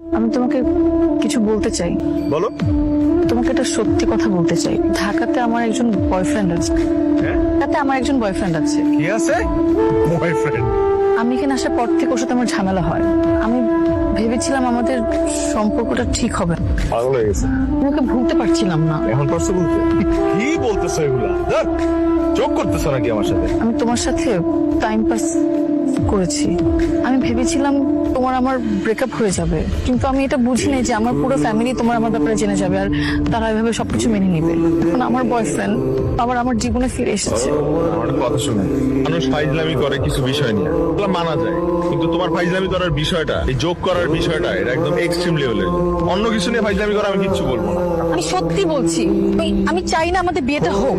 আমি তোমাকে কিছু বলতে চাই। বলো। তোমাকে একটা সত্যি কথা বলতে চাই। ঢাকাতে আমার একজন বয়ফ্রেন্ড আছে। হ্যাঁ? ঢাকাতে আমার একজন বয়ফ্রেন্ড আছে। কি আছে? বয়ফ্রেন্ড আমি এখানে আসার পর থেকে ওর সাথে আমার ঝামেলা হয়? আমি ভেবেছিলাম আমাদের সম্পর্কটা ঠিক হবে না। পাগল হয়ে গেছে। আমি ভুলতে পারছিলাম না। এখন পারছ বলতে? কি বলতেছো এগুলা? যোগ করতেছো নাকি আমার সাথে? আমি তোমার সাথে টাইম পাস করেছি। আমি ভেবেছিলাম তোমার আমার ব্রেকআপ হয়ে যাবে। কিন্তু আমি এটা বুঝিনি যে আমার পুরো ফ্যামিলি তোমার আমার ব্যাপারে জেনে যাবে আর তারা এভাবে সবকিছু মেনে নিবে। এখন আমার বয়ফ্রেন্ড আবার আমার জীবনে ফিরে এসেছে। আমার কথা শুনে মানুষ ফাইজলামি করে কিছু বিষয় নিয়ে। মানা যায়। কিন্তু তোমার ফাইজলামি করার বিষয়টা এই যোগ করার বিষয়টা এটা একদম এক্সট্রিম লেভেলের অন্য কিছু নিয়ে ফাইজলামি করা আমি কিচ্ছু বলব না। আমি সত্যি বলছি আমি- আমি চাই না আমাদের বিয়েটা হোক।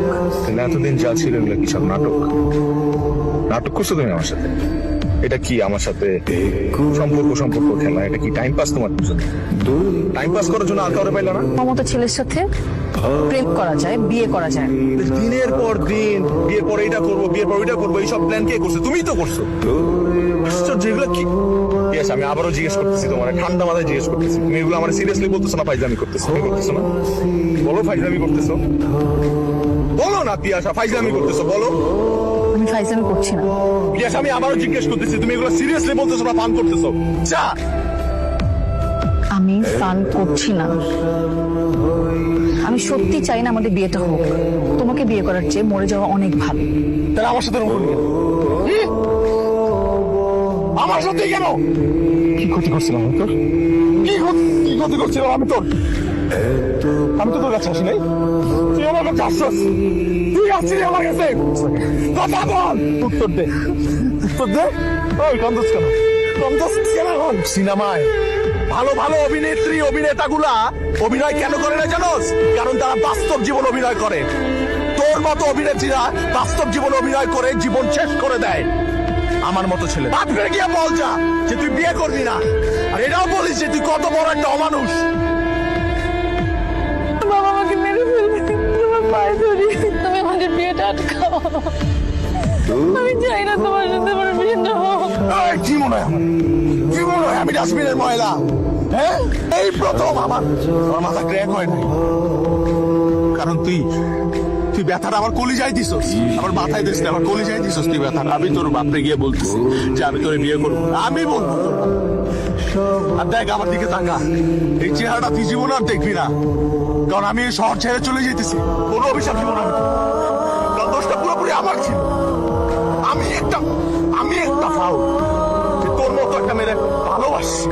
এতদিন যা ছিল এগুলো কি সব নাটক? নাটক করছ তুমি আমার সাথে? এটা কি আমার সাথে সম্পর্ক সম্পর্ক খেলা? এটা কি টাইম পাস তোমার জন্য? টাইম পাস করার জন্য আর কাউরে পাইলা না? মতো ছেলের সাথে প্রেম করা যায় বিয়ে করা যায়। দিনের পর দিন বিয়ের পর এটা করব বিয়ের পর ওইটা করব এইসব প্ল্যান কে করছে? তুমিই তো করছ। আশ্চর্য, এগুলো কি? Yes, আমি আবারও জিজ্ঞেস করতেছি তোমার ঠান্ডা মাথায় জিজ্ঞেস করতেছি। তুমি এগুলো আমার সিরিয়াসলি বলতেছো না ফাইজলামি করতেছো? তুমি করতেছো না? বলো ফাইজলামি করতেছো? বলো না পিয়াসা ফাইজলামি করতেছো বলো। আমি ফাইজলামি করছি না। পিয়াসা আমি আবারও জিজ্ঞেস করতেছি তুমি এগুলো সিরিয়াসলি বলতেছো না পান করতেছো? চা আমি ফান করছি না। আমি সত্যি চাই না আমাদের বিয়েটা হোক। তোমাকে বিয়ে করার চেয়ে মরে যাওয়া অনেক ভালো। তাহলে আমার সাথে রকম আমার সাথে কেন? কি ক্ষতি করছিলাম আমি তোর? কি ক্ষতি- কি ক্ষতি করছিলাম আমি তোর? আমি তো তোর কাছে আসি নাই। তুই আমার কাছে আসছিস। তুই আসছিলি আমার কাছে। কথা বল। উত্তর দে। উত্তর দে? ওই কান্দস কেন? কান্দস কেন এখন? সিনেমায় ভালো ভালো অভিনেত্রী অভিনেতাগুলা অভিনয় কেন করে না জানোস? কারণ তারা বাস্তব জীবন অভিনয় করে। তোর মতো অভিনেত্রীরা বাস্তব জীবন অভিনয় করে জীবন শেষ করে দেয়। আমার মতো ছেলে। বাপরে গিয়ে বল যা যে তুই বিয়ে করবি না। আর এটাও বলিস যে তুই কত বড় একটা অমানুষ। আমি হয়? এই প্রথম আমার। আমার মাথা ক্র্যাক হয় নাই। কারণ তুই তুই ব্যথাটা আমার কলিজায় দিছস। আমার মাথায় দিস আমার কলিজায় দিছস তুই ব্যথাটা। আমি তোর বাপরে গিয়ে বলতেছি যে আমি তোর বিয়ে করব। আমি বলব আর দেখ, আমার দিকে তাকা। এই চেহারাটা তুই জীবন আর দেখবি না। কারণ আমি এই শহর ছেড়ে চলে যেতেছি। কোনো অভিশাপ জীবন পুরোপুরি আমার ছিল আমি একটা আমি একটা ফাউল। তোর মতো একটা মেরে ভালোবাসি